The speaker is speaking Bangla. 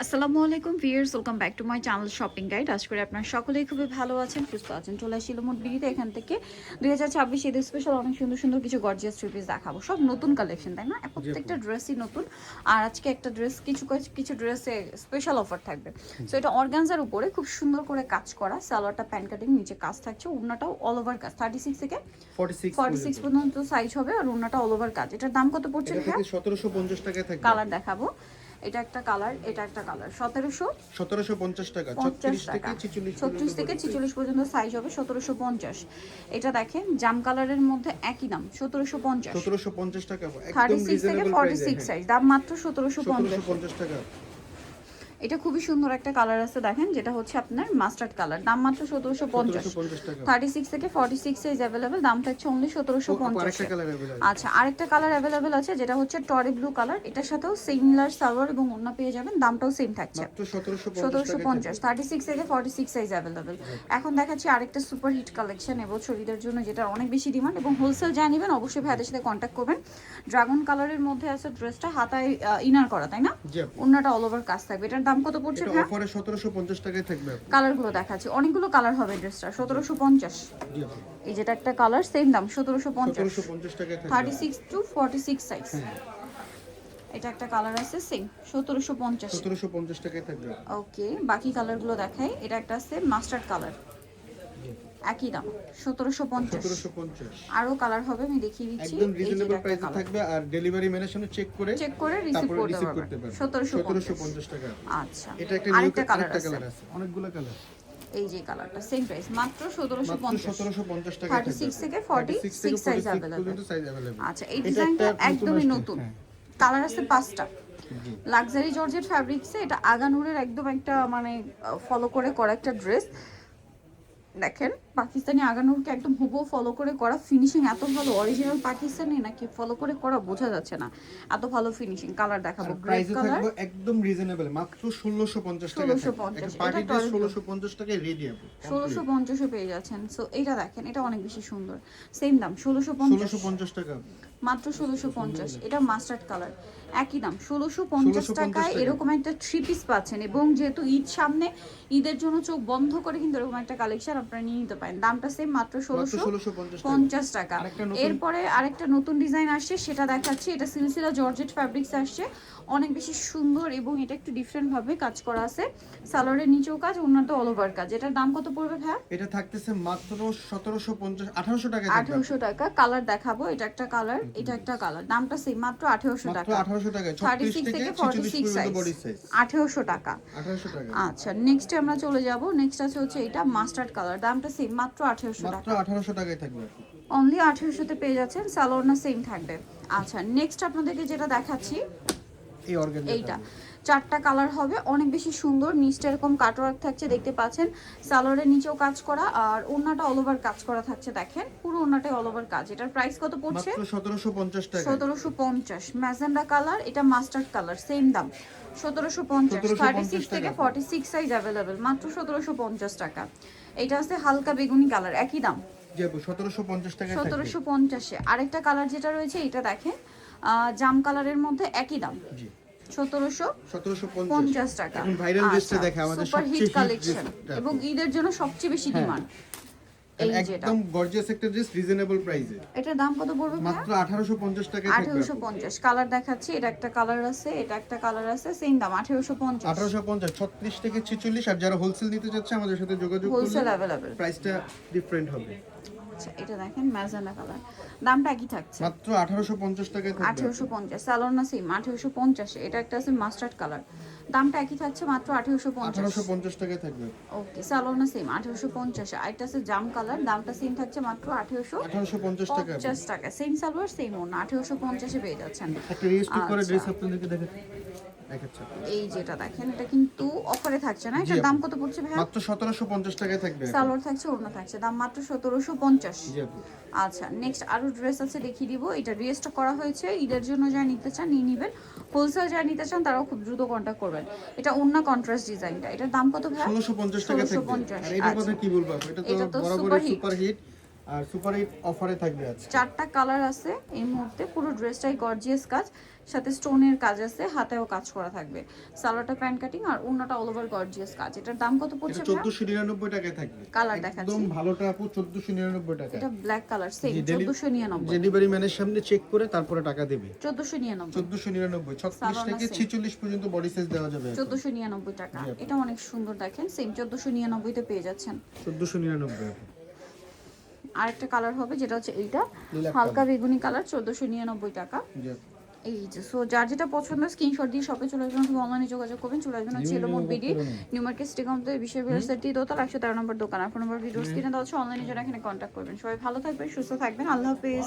আসসালামু আলাইকুম viewers welcome back to my channel shopping guide. আজ করে আপনারা সকলেই খুবই ভালো আছেন সুস্থ আছেন। চলে আসছিল মোট বিড়িতে এখান থেকে দুই হাজার ছাব্বিশ ঈদের স্পেশাল অনেক সুন্দর সুন্দর কিছু গর্জিয়াস পিস দেখাবো। সব নতুন কালেকশন তাই না? প্রত্যেকটা ড্রেসই নতুন। আর আজকে একটা ড্রেস কিছু কিছু- ড্রেসে স্পেশাল অফার থাকবে। সো এটা অর্গানজার উপরে খুব সুন্দর করে কাজ করা সালোয়ারটা প্যান কাটিং নিচে কাজ থাকছে উন্নাটাও অল ওভার কাজ। থার্টি সিক্স থেকে 46 ফর্টি সিক্স পর্যন্ত সাইজ হবে আর উন্নাটা অল ওভার কাজ। এটার দাম কত পড়ছে হ্যাঁ 1750 টাকায় থাকবে। কালার দেখাবো। এটা একটা কালার এটা একটা কালার। সতেরোশো 1750 টাকা পঞ্চাশ টাকা। ছত্রিশ থেকে ছিচল্লিশ পর্যন্ত সাইজ হবে সতেরোশো পঞ্চাশ। এটা দেখেন জাম কালারের মধ্যে একই দাম সতেরোশো পঞ্চাশ। 1750 টাকা থার্টি সিক্স থেকে ফর্টি সিক্স সাইজ দাম মাত্র সতেরোশো পঞ্চাশ। 1750 টাকা। এটা খুবই সুন্দর একটা কালার আছে দেখেন যেটা হচ্ছে আপনার মাস্টার্ড কালার দাম মাত্র সতেরোশো পঞ্চাশ। থার্টি সিক্স থেকে ফর্টি সিক্স সাইজ অ্যাভেলেবেল দামটা হচ্ছে অনলি সতেরোশো পঞ্চাশ। আচ্ছা আরেকটা কালার অ্যাভেলেবেল আছে যেটা হচ্ছে টরে ব্লু কালার এটার সাথেও সিমিলার সালোয়ার এবং অন্য পেয়ে যাবেন দামটাও সেম থাকছে। সতেরোশো পঞ্চাশ থার্টি সিক্স থেকে ফর্টি সিক্স সাইজ অ্যাভেলেবেল এখন দেখাচ্ছি আরেকটা সুপার হিট কালেকশন এবছর ঈদের জন্য যেটা অনেক বেশি ডিমান্ড এবং হোলসেল যা নেবেন অবশ্যই ভাইদের সাথে কন্ট্যাক্ট করবেন। ড্রাগন কালারের মধ্যে আছে ড্রেসটা হাতায় ইনার করা তাই না? অন্যটা অল ওভার কাজ থাকবে। এটার দাম কত পড়ছে এটা অফারে 1750 টাকায় থাকবে কালারগুলো দেখাচ্ছি। অনেকগুলো কালার হবে ড্রেসটা সতেরোশো পঞ্চাশ। জি আপু এই যেটা একটা কালার সেম দাম সতেরোশো পঞ্চাশ। 1750 টাকায় থাকবে। Thirty six to forty six size এটা একটা কালার আছে সেম সতেরোশো পঞ্চাশ। 1750 টাকায় থাকবে। ওকে বাকি কালারগুলো দেখাই। এটা একটা আছে মাস্টার্ড কালার একই দাম সতেরোশো পঞ্চাশ 1750 আরো কালার হবে আমি দেখিয়ে দিচ্ছি একদম রিজনেবল প্রাইসে থাকবে আর ডেলিভারি ম্যানের সামনে চেক করে চেক করে রিসিভ তারপরে করতে রিসিভ পারবেন করতে পারবে সতেরোশো পঞ্চাশ 1750 টাকা আচ্ছা এটা একটা নিউ আরেকটা কালার আরেকটা আছে কালার আছে অনেকগুলো কালার এই যে কালারটা সেম প্রাইস মাত্র সতেরোশো মাত্র পঞ্চাশ 1750 টাকা থার্টি সিক্স থেকে ফর্টি সিক্স সাইজ অ্যাভেলেবেল পর্যন্ত সাইজ अवेलेबल আচ্ছা এই ডিজাইনটা একদমই নতুন কালার আছে পাঁচটা জি লাক্সারি জর্জেট ফ্যাব্রিক্সে এটা আগানুরের একদম একটা মানে ফলো করে করা একটা ড্রেস দেখেন পাকিস্তানি আগানুরকে একদম হুবহু ফলো করে করা ফিনিশিং এত ভালো অরিজিনাল পাকিস্তানি নাকি ফলো করে করা বোঝা যাচ্ছে না। এত ভালো ফিনিশিং কালার দেখাবো গ্রে কালার একদম রিজনেবল মাত্র 1650 টাকা 1650 পার্টি এটা ড্রেস 1650 টাকায় রেডি আপু ষোলোশো পঞ্চাশে পেয়ে যাচ্ছেন। সো এইটা দেখেন এটা অনেক বেশি সুন্দর। সেম দাম ষোলোশো পঞ্চাশ। 1650 টাকা। মাত্র ষোলোশো পঞ্চাশ এটা মাস্টার্ড কালার একই দাম ষোলোশো পঞ্চাশ টাকায় এরকম একটা থ্রি পিস পাচ্ছেন এবং যেহেতু ঈদ সামনে ঈদের জন্য চোখ বন্ধ করে কিন্তু এরকম একটা কালেকশন আপনারা নিয়ে নিতে পারেন। দামটা সেম মাত্র ষোলোশো পঞ্চাশ টাকা। এরপরে আরেকটা নতুন ডিজাইন আসছে সেটা দেখাচ্ছি। এটা সিলসিলা জর্জেট ফ্যাব্রিক্স আসছে। অনেক বেশি সুন্দর এবং এটা একটু ডিফারেন্ট ভাবে কাজ করা আছে। সালোয়ারের নিচেও কাজ উন্নত অল ওভার কাজ। এটার দাম কত পড়বে ভাইয়া? এটা থাকতেছে মাত্র 1750 1800 টাকায় থাকবে। আঠেরোশো টাকা। কালার দেখাবো এটা একটা কালার এটা একটা কালার দামটা সেম মাত্র আঠেরোশো টাকা। 1800 টাকায় 36 থেকে থেকে 46 সিক্স পর্যন্ত বডি সাইজ সাইজ আঠেরোশো টাকা। 1800 টাকা। আচ্ছা নেক্সট আমরা চলে যাব। নেক্সট আছে হচ্ছে এটা মাস্টার্ড কালার দামটা সেম মাত্র আঠেরোশো মাত্র টাকা 1800 টাকায় থাকবে অনলি আঠেরোশোতে পেয়ে যাচ্ছেন। সালোয়ারনা সেম থাকবে। আচ্ছা নেক্সট আপনাদেরকে যেটা দেখাচ্ছি এই অর্গানজা এইটা। চারটা কালার হবে অনেক বেশি সুন্দর নিচটা এরকম কাটওয়ার্ক থাকছে দেখতে পাচ্ছেন। সালোয়ারের নিচেও কাজ করা আর ওড়নাটা অল ওভার কাজ করা থাকছে দেখেন। পুরো ওড়নাটাই অল ওভার কাজ। এটার প্রাইস কত পড়ছে? 1750 টাকা। ম্যাজেন্ডা কালার এটা মাস্টার্ড কালার সেম দাম। সতেরোশো পঞ্চাশ থার্টি সিক্স থেকে টাকা। ফর্টি সিক্স সাইজ অ্যাভেলেবেল মাত্র সতেরোশো পঞ্চাশ টাকা। এটা আছে হালকা বেগুনি কালার একই দাম। 1750 সতেরোশো পঞ্চাশে আরেকটা কালার যেটা রয়েছে এটা দেখেন। জাম কালারের মধ্যে একই দাম। সতেরোশো 1750 পঞ্চাশ। টাকা। সুপার হিট কালেকশন এবং ঈদের জন্য সবচেয়ে বেশি হ্যাঁ। ডিমান্ড এই যেটা। একদম গর্জিয়াস একটা ড্রেস রিজনেবল প্রাইসে এটার দাম কত পড়বে? মাত্র 1850 টাকায় থাকবে কালার দেখাচ্ছি এটা একটা কালার আছে এটা একটা কালার আছে সেম দাম আঠেরোশো পঞ্চাশ। 1850 36 থেকে 46 আর যারা হোলসেল নিতে চাচ্ছে আমাদের সাথে যোগাযোগ হোলসেল প্রাইসটা ডিফারেন্ট হবে। আচ্ছা এটা দেখেন ম্যাজেন্ডা কালার দামটা একই থাকছে। মাত্র 1850 টাকায় থাকবে। আঠেরোশো পঞ্চাশ স্যালোর সেম আঠেরোশো পঞ্চাশে এটা একটা আছে মাস্টার্ড কালার দামটা একই থাকছে মাত্র আঠেরোশো পঞ্চাশ। 1850 টাকায় থাকবে। ওকে স্যালোর না সেম আঠেরোশো পঞ্চাশে। আরেকটা আছে জাম কালার দামটা সেম থাকছে মাত্র আঠেরোশো 1850 টাকা। পঞ্চাশ টাকা সেম সালোয়ার সেম ওনা আঠেরোশো পঞ্চাশে পেয়ে যাচ্ছেন। একটা রিস্টক করে আচ্ছা। ড্রেস আপনাদেরকে দেখাচ্ছি দেখাচ্ছি। এই যেটা দেখেন এটা কিন্তু অফারে থাকছে না। এটার দাম কত পড়ছে ভাইয়া? মাত্র 1750 টাকায় থাকবে সালোয়ার থাকছে ওড়না থাকছে। দাম মাত্র সতেরোশো পঞ্চাশ। জি আপু। আচ্ছা নেক্সট আরও ড্রেস আছে দেখিয়ে দিব। এটা রিস্টক করা হয়েছে। ঈদের জন্য যা নিতে চান নিয়ে নেবেন। হোলসেল যা নিতে চান তারাও খুব দ্রুত কন্ট্যাক্ট করবেন। এটা অন্য কন্ট্রাস্ট ডিজাইনটা এটার দাম কত ভাই 1650 টাকা থাকবে। আর এটা কথা। কি বলব এটা তো বরাবর সুপার হিট আর সুপার এইট অফারে থাকবে আজকে। চারটা কালার আছে এই মুহূর্তে পুরো ড্রেসটাই গর্জিয়াস কাজ সাথে স্টোনের কাজ আছে হাতেও কাজ করা থাকবে। সালোয়ারটা প্যান্ট কাটিং আর অন্যটা অল ওভার গর্জিয়াস কাজ। এটার দাম কত পড়ছে ভাইয়া? চোদ্দশো নিরানব্বই টাকায় থাকবে। কালার দেখাচ্ছি একদম ভালোটা আপু চোদ্দশো নিরানব্বই টাকা। এটা ব্ল্যাক কালার সেম জি, ডেলি- চোদ্দশো নিরানব্বই। ডেলিভারি ম্যানের সামনে চেক করে তারপরে টাকা দেবে। চোদ্দশো নিরানব্বই। চোদ্দশো নিরানব্বই ছত্রিশ সালোয়ার থেকে আছে? ছেচল্লিশ পর্যন্ত বডি সাইজ দেওয়া যাবে চোদ্দশো নিরানব্বই টাকা। এটা অনেক সুন্দর দেখেন সেম চোদ্দশো নিরানব্বইতে পেয়ে যাচ্ছেন। চোদ্দশো নিরানব্বই আরেকটা কালার হবে যেটা হচ্ছে এইটা। হালকা বেগুনি কালার চোদ্দশো নিরানব্বই টাকা। এই যে সো যার যেটা পছন্দ স্ক্রিনশট দিয়ে শপে চলে আসবেন অথবা অনলাইনে যোগাযোগ করবেন চলে আসবেন হচ্ছে এলোমোট BD New Market City Complex বিশ্ব বিরাসতি দোতলা একশো তেরো নম্বর দোকান। আপনার নম্বর ভিডিও স্ক্রিনে দেওয়া হচ্ছে অনলাইনে যারা এখানে কন্ট্যাক্ট করবেন। সবাই ভালো থাকবেন সুস্থ থাকবেন। আল্লাহ হাফিজ।